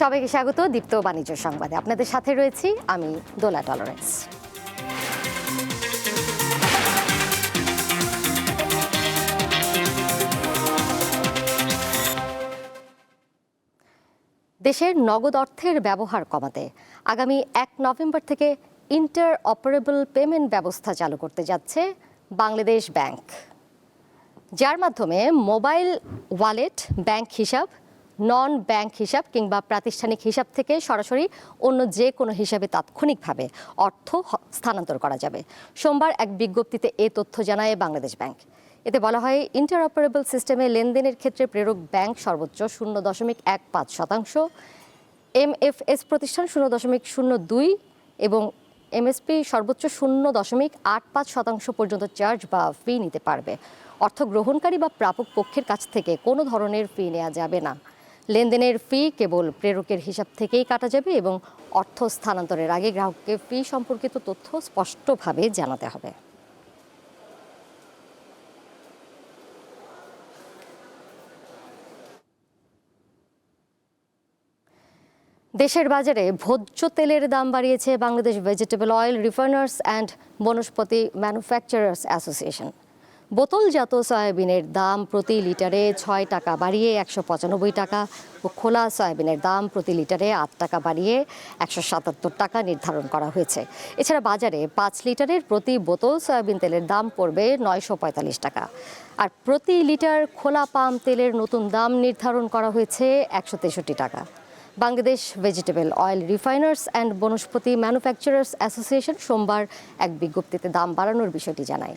সবাইকে স্বাগত দীপ্ত বাণিজ্য সংবাদে। আপনাদের সাথে রয়েছি আমি দোলা টলারেন্স। দেশের নগদ অর্থের ব্যবহার কমাতে আগামী এক নভেম্বর থেকে ইন্টার অপারেবল পেমেন্ট ব্যবস্থা চালু করতে যাচ্ছে বাংলাদেশ ব্যাংক। যার মাধ্যমে মোবাইল ওয়ালেট ব্যাংক হিসাব নন ব্যাংক হিসাব কিংবা প্রাতিষ্ঠানিক হিসাব থেকে সরাসরি অন্য যে কোনো হিসাবে তাৎক্ষণিকভাবে অর্থ স্থানান্তর করা যাবে। সোমবার এক বিজ্ঞপ্তিতে এ তথ্য জানায় বাংলাদেশ ব্যাংক। এতে বলা হয় ইন্টারঅপারেবল সিস্টেমে লেনদেনের ক্ষেত্রে প্রেরক ব্যাংক সর্বোচ্চ শূন্য দশমিক এক পাঁচ শতাংশ এমএফএস প্রতিষ্ঠান শূন্য দশমিক শূন্য দুই এবং এমএসপি সর্বোচ্চ শূন্য দশমিক আট পাঁচ শতাংশ পর্যন্ত চার্জ বা ফি নিতে পারবে। অর্থ গ্রহণকারী বা প্রাপক পক্ষের কাছ থেকে কোনো ধরনের ফি নেওয়া যাবে না। লেনদেনের ফি কেবল প্রেরকের হিসাব থেকেই কাটা যাবে এবং অর্থ স্থানান্তরের আগে গ্রাহককে ফি সম্পর্কিত তথ্য স্পষ্টভাবে জানাতে হবে। দেশের বাজারে ভোজ্য তেলের দাম বাড়িয়েছে Bangladesh vegetable oil refiners and Vanaspati manufacturers association. বোতলজাত সয়াবিনের দাম প্রতি লিটারে ছয় টাকা বাড়িয়ে একশো পঁচানব্বই টাকা ও খোলা সয়াবিনের দাম প্রতি লিটারে আট টাকা বাড়িয়ে একশো সাতাত্তর টাকা নির্ধারণ করা হয়েছে। এছাড়া বাজারে পাঁচ লিটারের প্রতি বোতল সয়াবিন তেলের দাম পড়বে নয়শো পঁয়তাল্লিশ টাকা। আর প্রতি লিটার খোলা পাম তেলের নতুন দাম নির্ধারণ করা হয়েছে একশো তেষট্টি টাকা। Bangladesh vegetable oil refiners and Vanaspati manufacturers association সোমবার এক বিজ্ঞপ্তিতে দাম বাড়ানোর বিষয়টি জানায়।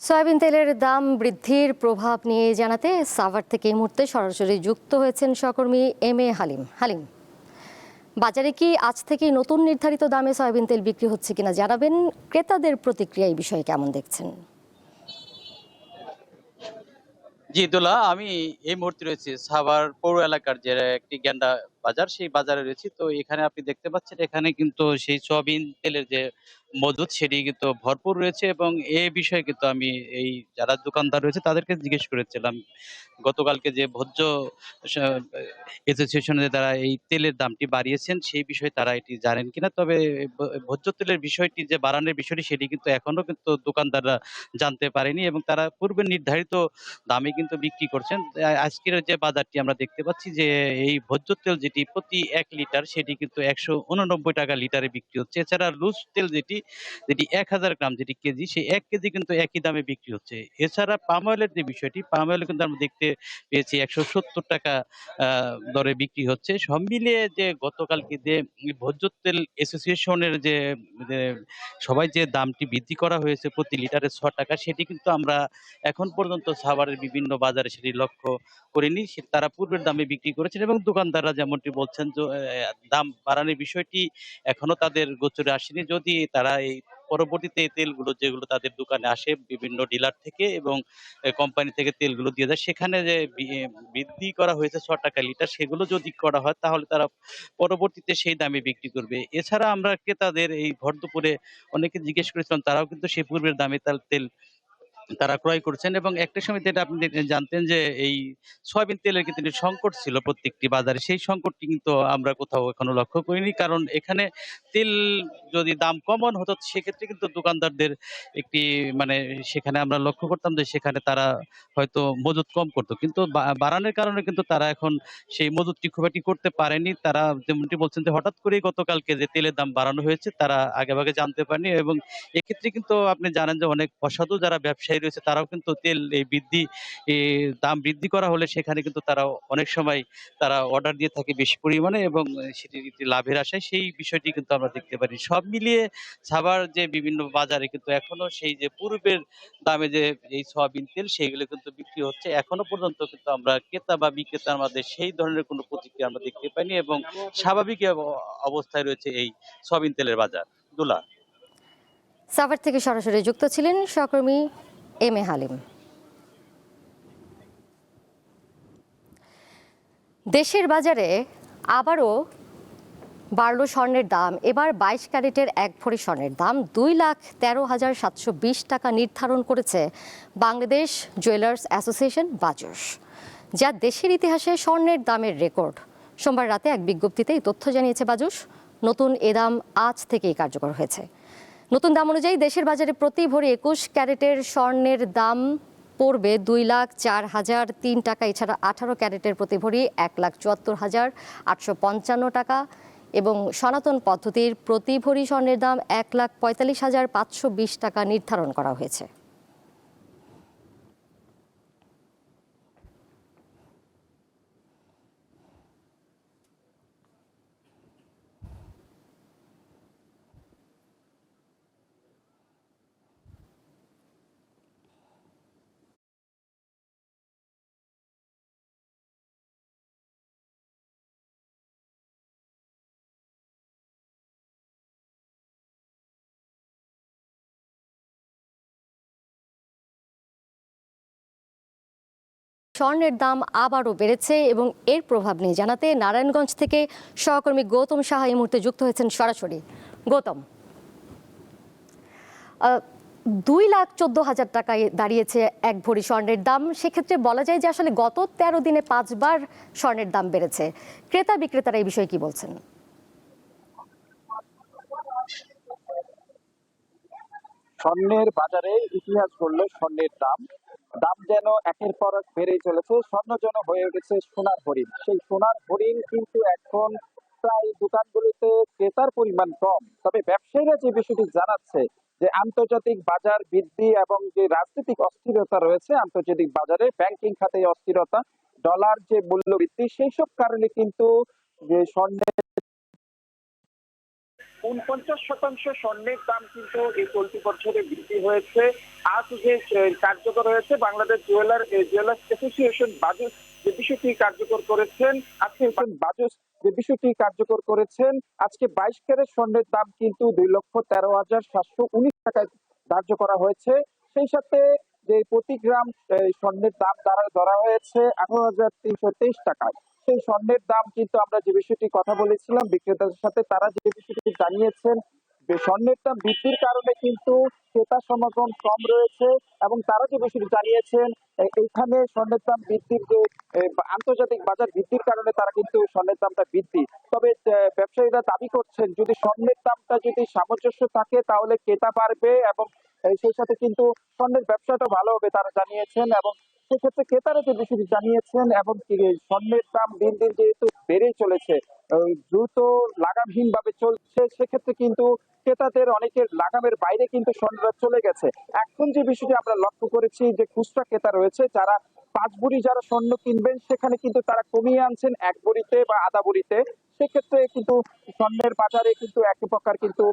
সয়াবিন তেলের দাম বৃদ্ধির প্রভাব নিয়ে জানাতে সাভার থেকে এই মুহূর্তে সরাসরি যুক্ত হয়েছেন সহকর্মী এম এ হালিম। হালিম বাজারে কি আজ থেকে নতুন নির্ধারিত দামে সয়াবিন তেল বিক্রি হচ্ছে কিনা জানাবেন ক্রেতাদের প্রতিক্রিয়া এই বিষয়ে কেমন দেখছেন? জি, দোলা, আমি এই মুহূর্তে রয়েছি সাভার পৌর এলাকার যে একটি গেন্ডা বাজার, সেই বাজারে রয়েছি। তো এখানে আপনি দেখতে পাচ্ছেন, এখানে কিন্তু সেই সয়াবিন তেলের যে মজুদ, সেটি কিন্তু ভরপুর রয়েছে এবং এ বিষয়ে কিন্তু আমি এই যারা দোকানদার রয়েছে, তাদেরকে জিজ্ঞেস করেছিলাম। গতকালকে যে ভোজ্য অ্যাসোসিয়েশনের দ্বারা এই তেলের দামটি বাড়িয়েছেন, সেই বিষয়ে তারা এটি জানেন কিনা। তবে ভোজ্য তেলের বিষয়টি, যে বাড়ানোর বিষয়টি, সেটি কিন্তু এখনও কিন্তু দোকানদাররা জানতে পারেনি এবং তারা পূর্বে নির্ধারিত দামে কিন্তু বিক্রি করছেন। আজকের যে বাজারটি আমরা দেখতে পাচ্ছি যে, এই ভোজ্য তেল যেটি প্রতি এক লিটার, সেটি কিন্তু একশো উননব্বই টাকা লিটারে বিক্রি হচ্ছে। এছাড়া লুজ তেল যেটি যেটি এক হাজার গ্রাম যেটি কেজি, সেই এক কেজি কিন্তু একই দামে বিক্রি হচ্ছে। এছাড়া পাম অয়েলের যে বিষয়টি, পাম অয়েল কিন্তু আমরা দেখতে পেয়েছি একশো সত্তর টাকা দরে বিক্রি হচ্ছে। সব মিলিয়ে যে গতকালকে যে ভোজ্য তেল অ্যাসোসিয়েশনের যে সবাই যে দামটি বৃদ্ধি করা হয়েছে প্রতি লিটারে ছ টাকা, সেটি কিন্তু আমরা এখন পর্যন্ত সাভারের বিভিন্ন বাজারে সেটি লক্ষ্য করিনি। তারা পূর্বের দামে বিক্রি করেছেন এবং দোকানদাররা যেমনটি বলছেন যে দাম বাড়ানোর বিষয়টি এখনও তাদের গোচরে আসেনি। যদি তারা এই পরবর্তীতে তেলগুলো যেগুলো তাদের দোকানে আসে বিভিন্ন ডিলার থেকে এবং কোম্পানি থেকে তেলগুলো দিয়ে যায় সেখানে যে বৃদ্ধি করা হয়েছে ছ টাকা লিটার, সেগুলো যদি করা হয় তাহলে তারা পরবর্তীতে সেই দামে বিক্রি করবে। এছাড়া আমরা ক্রেতাদের এই ভর দুপুরে অনেকে জিজ্ঞেস করেছিলাম, তারাও কিন্তু সেই পূর্বের দামে তার তেল তারা ক্রয় করছেন এবং একটা সময় যেটা আপনি জানতেন যে এই সয়াবিন তেলের কিন্তু সংকট ছিল প্রত্যেকটি বাজারে। সেই সংকটটি কিন্তু আমরা কোথাও এখনও লক্ষ্য করিনি। কারণ এখানে তেল যদি দাম কমন হতো, সেক্ষেত্রে কিন্তু দোকানদারদের একটি মানে সেখানে আমরা লক্ষ্য করতাম যে সেখানে তারা হয়তো মজুত কম করতো। কিন্তু বাড়ানোর কারণে কিন্তু তারা এখন সেই মজুতটি খুব একটি করতে পারেনি। তারা যেমনটি বলছেন যে হঠাৎ করেই গতকালকে যে তেলের দাম বাড়ানো হয়েছে, তারা আগেভাগে জানতে পারেনি এবং এক্ষেত্রে কিন্তু আপনি জানেন যে অনেক অসাধু যারা ব্যবসায়ী ব্যবসায়ী রয়েছে, তারাও কিন্তু তেল, এই বৃদ্ধি দাম বৃদ্ধি করা হলে সেখানে কিন্তু তারা অনেক সময় তারা অর্ডার দিয়ে থাকে বেশি পরিমাণে এবং একটি লাভের আশায় সেই বিষয়টি কিন্তু আমরা দেখতে পারি। সব মিলিয়ে সাভার যে বিভিন্ন বাজারে কিন্তু এখনও সেই যে পূর্বের দামে যে এই সয়াবিন তেল, সেইগুলো কিন্তু বিক্রি হচ্ছে। এখনও পর্যন্ত কিন্তু আমরা ক্রেতা বা বিক্রেতার মধ্যে সেই ধরনের কোনো প্রতিক্রিয়া আমরা দেখতে পাইনি এবং স্বাভাবিক অব- অবস্থায় রয়েছে এই সয়াবিন তেলের বাজার। দুলা। সাভার থেকে সরাসরি যুক্ত ছিলেন সহকর্মী এম এ হালিম। দেশের বাজারে আবারও বাড়ল স্বর্ণের দাম। এবার বাইশ ক্যারেটের এক ভরি স্বর্ণের দাম দুই লাখ তেরো হাজার সাতশো বিশ টাকা নির্ধারণ করেছে বাংলাদেশ জুয়েলার্স অ্যাসোসিয়েশন বাজস যা দেশের ইতিহাসে স্বর্ণের দামের রেকর্ড। সোমবার রাতে এক বিজ্ঞপ্তিতে এই তথ্য জানিয়েছে বাজস নতুন এ দাম আজ থেকেই কার্যকর হয়েছে। নতুন দাম অনুযায়ী দেশের বাজারে প্রতি ভরি একুশ ক্যারেটের স্বর্ণের দাম পড়বে দুই লাখ চার হাজার তিন টাকা। এছাড়া আঠারো ক্যারেটের প্রতি ভরি এক লাখ চুয়াত্তর হাজার আটশো পঞ্চান্ন টাকা এবং সনাতন পদ্ধতির প্রতি ভরি স্বর্ণের দাম এক লাখ পঁয়তাল্লিশ হাজার পাঁচশো বিশ টাকা নির্ধারণ করা হয়েছে। স্বর্ণের দাম আবারও বেড়েছে এবং এর প্রভাব নিয়ে জানাতে নারায়ণগঞ্জ থেকে সহকর্মী গৌতম সাহা এই মুহূর্তে যুক্ত হয়েছেন সরাসরি। গৌতম দুই লাখ চোদ্দ হাজার টাকায় দাঁড়িয়েছে এক ভরি স্বর্ণের দাম। সেক্ষেত্রে বলা যায় যে আসলে গত তেরো দিনে পাঁচবার স্বর্ণের দাম বেড়েছে। ক্রেতা বিক্রেতারা এই বিষয়ে কি বলছেন? স্বর্ণের বাজারে ইতিহাস গড়ল স্বর্ণের দাম দাম যেন একের পর এক বেড়েই চলেছে স্বর্ণ যেন হয়ে উঠেছে সোনার হরিণ। সেই সোনার হরিণ কিন্তু এখন প্রায় দোকানগুলিতে ক্রেতার পরিমাণ কম। তবে ব্যবসায়ীরা যে বিষয়টি জানাচ্ছে যে আন্তর্জাতিক বাজার বৃদ্ধি এবং যে রাজনৈতিক অস্থিরতা রয়েছে, আন্তর্জাতিক বাজারে ব্যাংকিং খাতে অস্থিরতা ডলার যে মূল্য বৃদ্ধি সেই সব কারণে কিন্তু যে স্বর্ণের উনপঞ্চাশ শতাংশ স্বর্ণের দাম কিন্তু এই চলতি বছরে বৃদ্ধি হয়েছে। আজ যে কার্যকর হয়েছে, Bangladesh jeweller jewellers association BAJUS যে বিষয়টি কার্যকর করেছেন, আজকে বাজুস যে বিষয়টি কার্যকর করেছেন, আজকে বাইশ ক্যারেট স্বর্ণের দাম কিন্তু দুই লক্ষ তেরো হাজার সাতশো উনিশ টাকায় ধার্য করা হয়েছে। সেই সাথে যে প্রতি গ্রাম স্বর্ণের দাম ধরা হয়েছে আঠারো হাজার তিনশো তেইশ টাকায়। সেই স্বর্ণের দাম কিন্তু আমরা যে বিষয়টি কথা বলেছিলাম, বিক্রেতাদের সাথে তারা যে বিষয়টি জানিয়েছেন স্বর্ণের দাম বৃদ্ধির কারণে কিন্তু ক্রেতা সমাগম কম রয়েছে এবং তারা যে বিষয়টি জানিয়েছেন, এ- এইখানে স্বর্ণের দাম বৃদ্ধির যে আন্তর্জাতিক বাজার বৃদ্ধির কারণে তারা কিন্তু স্বর্ণের দামটা বৃদ্ধি। তবে ব্যবসায়ীরা দাবি করছেন, যদি স্বর্ণের দামটা যদি সামঞ্জস্য থাকে, তাহলে ক্রেতা বাড়বে এবং সেই সাথে কিন্তু স্বর্ণের ব্যবসাটা ভালো হবে তারা জানিয়েছেন এবং সেক্ষেত্রে ক্রেতারা যে বিষয়টি জানিয়েছেন এবং স্বর্ণের দাম দিন দিন যেহেতু বেড়েই চলেছে দ্রুত লাগামহীন ভাবে চলছে, সেক্ষেত্রে কিন্তু ক্রেতাদের অনেকের লাগামের বাইরে কিন্তু স্বর্ণরা চলে গেছে। এখন যে বিষয়টি আমরা লক্ষ্য করেছি যে খুচরা ক্রেতা রয়েছে, যারা পাঁচ বুড়ি যারা স্বর্ণ কিনবেন, সেখানে কিন্তু তারা কমিয়ে আনছেন এক বড়িতে বা আধা বড়িতে সেক্ষেত্রে কিন্তু স্বর্ণের বাজারে কিন্তু এক প্রকার কিন্তু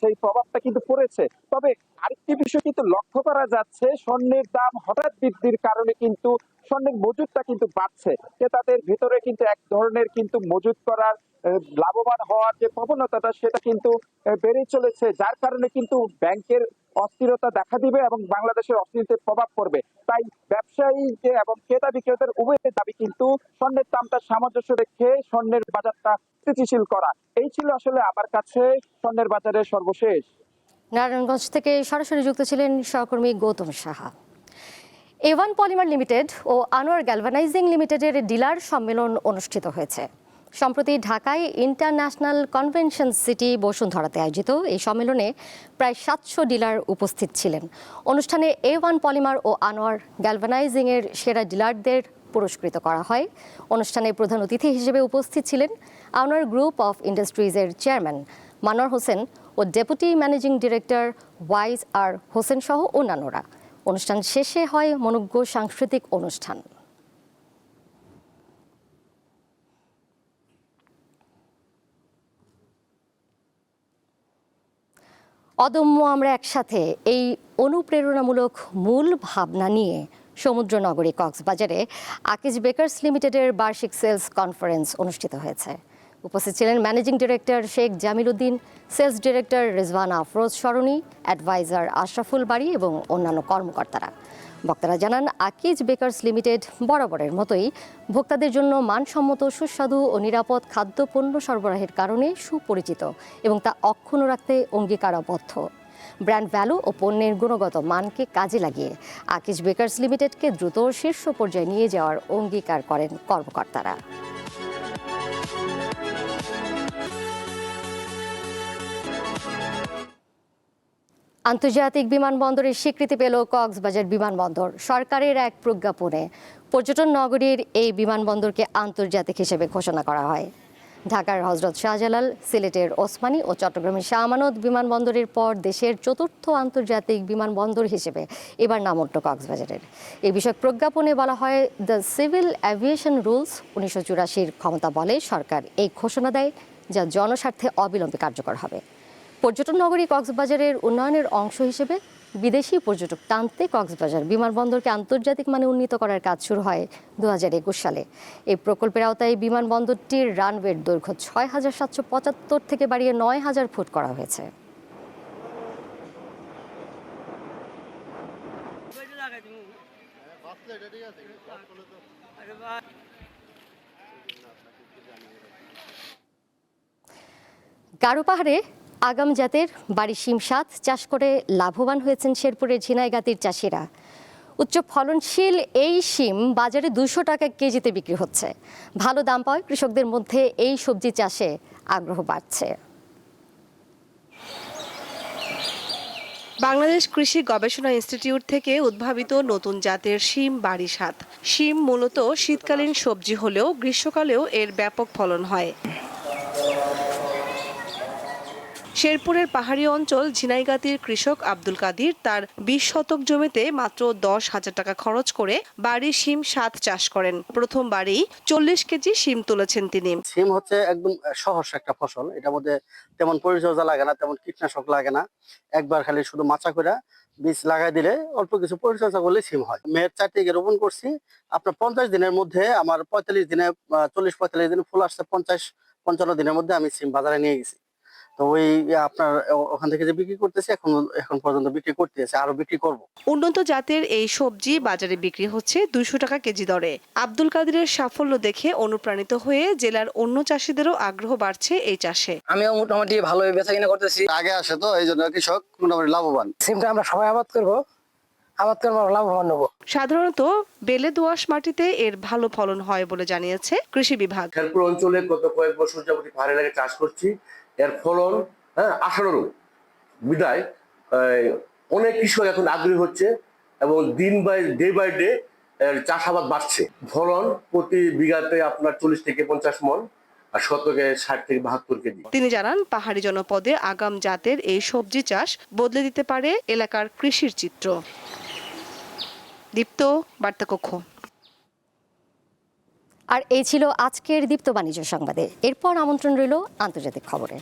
সেই প্রভাবটা কিন্তু পড়েছে। তবে আরেকটি বিষয় কিন্তু লক্ষ্য করা যাচ্ছে, স্বর্ণের দাম হঠাৎ বৃদ্ধির কারণে কিন্তু স্বর্ণের মজুদটা কিন্তু বাড়ছে। ক্রেতাদের ভিতরে কিন্তু এক ধরনের কিন্তু মজুদ করার লাভবান হওয়ার যে প্রবণতাটা, সেটা কিন্তু বেড়ে চলেছে। যার কারণে কিন্তু ব্যাংকের অস্থিরতা দেখা দিবে এবং বাংলাদেশের অর্থনীতিতে প্রভাব পড়বে। তাই ব্যবসায়ী যে এবং ক্রেতা বিক্রেতার উভয়ের দাবি কিন্তু স্বর্ণের দামটা সামঞ্জস্য রেখে স্বর্ণের বাজারটা স্থিতিশীল করা। এই ছিল আসলে আমার কাছে স্বর্ণের বাজারের সর্বশেষ। নারায়ণগঞ্জ থেকে সরাসরি যুক্ত ছিলেন সহকর্মী Goutam Saha. A one polymer limited O Anwar galvanising লিমিটেডের ডিলার সম্মেলন অনুষ্ঠিত হয়েছে। সম্প্রতি ঢাকায় ইন্টারন্যাশনাল কনভেনশন সিটি বসুন্ধরাতে আয়োজিত এই সম্মেলনে প্রায় সাতশো ডিলার উপস্থিত ছিলেন। অনুষ্ঠানে এ ওয়ান পলিমার ও আনোয়ার গ্যালভানাইজিংয়ের সেরা ডিলারদের পুরস্কৃত করা হয়। অনুষ্ঠানে প্রধান অতিথি হিসেবে উপস্থিত ছিলেন আনোয়ার গ্রুপ অফ ইন্ডাস্ট্রিজের চেয়ারম্যান মানোয়ার হোসেন ও deputy managing director Waiz R Hossain সহ অন্যান্যরা। অনুষ্ঠান শেষে হয় মনোজ্ঞ সাংস্কৃতিক অনুষ্ঠান। অদম্য আমরা একসাথে এই অনুপ্রেরণামূলক মূল ভাবনা নিয়ে সমুদ্রনগরী কক্সবাজারে আকিজ বেকার্স লিমিটেডের বার্ষিক সেলস কনফারেন্স অনুষ্ঠিত হয়েছে। উপস্থিত ছিলেন managing director Sheikh Jamil Uddin sales director Rezwana Afroz সরণি, অ্যাডভাইজার আশরাফুল বাড়ি এবং অন্যান্য কর্মকর্তারা। বক্তারা জানান, আকিজ বেকার্স লিমিটেড বরাবরের মতোই ভোক্তাদের জন্য মানসম্মত, সুস্বাদু ও নিরাপদ খাদ্য পণ্য সরবরাহের কারণে সুপরিচিত এবং তা অক্ষুণ্ণ রাখতে অঙ্গীকারাবদ্ধ। ব্র্যান্ড ভ্যালু ও পণ্যের গুণগত মানকে কাজে লাগিয়ে আকিজ বেকার্স লিমিটেডকে দ্রুত শীর্ষ পর্যায়ে নিয়ে যাওয়ার অঙ্গীকার করেন কর্মকর্তারা। আন্তর্জাতিক বিমানবন্দরের স্বীকৃতি পেল কক্সবাজার বিমানবন্দর সরকারের এক প্রজ্ঞাপনে। পর্যটন নগরীর এই বিমানবন্দরকে আন্তর্জাতিক হিসেবে ঘোষণা করা হয়। ঢাকার হজরত শাহজালাল, সিলেটের ওসমানী ও চট্টগ্রামের শাহ আমানত বিমানবন্দরের পর দেশের চতুর্থ আন্তর্জাতিক বিমানবন্দর হিসেবে এবার নাম উঠল কক্সবাজারের। এই বিষয়ক প্রজ্ঞাপনে বলা হয়, দ্য সিভিল অ্যাভিয়েশন রুলস উনিশশো চুরাশির ক্ষমতা বলে সরকার এই ঘোষণা দেয় যা জনস্বার্থে অবিলম্বে কার্যকর হবে। পর্যটন নগরী কক্সবাজারের উন্নয়নের অংশ হিসেবে বিদেশি পর্যটক টানতে কক্সবাজার বিমানবন্দরকে আন্তর্জাতিক মানে উন্নীত করার কাজ শুরু হয় দু হাজার একুশ সালে। এই প্রকল্পের আওতায় বিমানবন্দরটির রানওয়ের দৈর্ঘ্য ছয় হাজার সাতশো পঁচাত্তর থেকে বাড়িয়ে নয় হাজার ফুট করা হয়েছে। গারো পাহাড়ে আগাম জাতের বাড়ি শিমসাত চাষ করে লাভবান হয়েছেন শেরপুরের ঝিনাইগাতির চাষিরা। উচ্চ ফলনশীল এই শিম বাজারে দুশো টাকা কেজিতে বিক্রি হচ্ছে। ভালো দাম পাওয়ায় কৃষকদের মধ্যে এই সবজি চাষে আগ্রহ বাড়ছে। বাংলাদেশ কৃষি গবেষণা ইনস্টিটিউট থেকে উদ্ভাবিত নতুন জাতের শিম বাড়ি সাত। শিম মূলত শীতকালীন সবজি হলেও গ্রীষ্মকালেও এর ব্যাপক ফলন হয়। শেরপুরের পাহাড়ি অঞ্চল ঝিনাইগাতির কৃষক আব্দুল কাদির তার বিশ শতক জমিতে মাত্র দশ হাজার টাকা খরচ করে বাড়ি শিম সাত চাষ করেন। প্রথম বাড়ি চল্লিশ কেজি শিম তুলেছেন তিনি। সিম হচ্ছে একদম সহজ একটা ফসল। এটার মধ্যে তেমন পরিচর্যা লাগে না, তেমন কীটনাশক লাগে না। একবার খালি শুধু মাচা করে বীজ লাগাই দিলে অল্প কিছু পরিচর্যা করলে সিম হয়। মেয়ের চার থেকে রোপণ করছি। আপনার পঞ্চাশ দিনের মধ্যে আমার পঁয়তাল্লিশ দিনে চল্লিশ পঁয়তাল্লিশ দিনে ফুল আসছে পঞ্চাশ, পঞ্চান্ন দিনের মধ্যে আমি সিম বাজারে নিয়ে গেছি। তো ওই আপনার ওখান থেকে যে বিক্রি করতেছি এখন এখন পর্যন্ত বিক্রি করতেছি আরও বিক্রি করব। উন্নত জাতের এই সবজি বাজারে বিক্রি হচ্ছে দুইশো টাকা কেজি দরে। আব্দুল কাদিরের সাফল্য দেখে অনুপ্রাণিত হয়ে জেলার অন্য চাষিদেরও আগ্রহ বাড়ছে এই চাষে। আমিও মোটামুটি ভালোই বেচা কিনা করতেছি। আগে আসে তো এই জন্য কৃষক মোটামুটি লাভবান। সিমটা আমরা সবাই আবাদ করব আবাদ করব আমরা লাভবান নেব সাধারণত বেলে দোআঁশ মাটিতে এর ভালো ফলন হয় বলে জানিয়েছে কৃষি বিভাগ। অঞ্চলে গত কয়েক বছর যাবত পাহাড়ি এলাকায় চাষ করছি। এর ফলন হ্যাঁ আশানুরূপ বিদায় অনেক কৃষক এখন আগ্রহী হচ্ছে এবং দিন বাই, ডে বাই ডে চাষাবাদ বাড়ছে। ফলন প্রতি বিঘাতে আপনার চল্লিশ থেকে পঞ্চাশ মন আর শতকে ষাট থেকে বাহাত্তর কেজি। তিনি জানান, পাহাড়ি জনপদে আগাম জাতের এই সবজি চাষ বদলে দিতে পারে এলাকার কৃষির চিত্র। দীপ্ত, বার্তাকক্ষ। আর এই ছিল আজকের দীপ্ত বাণিজ্য সংবাদে। এরপর আমন্ত্রণ রইল আন্তর্জাতিক খবরে।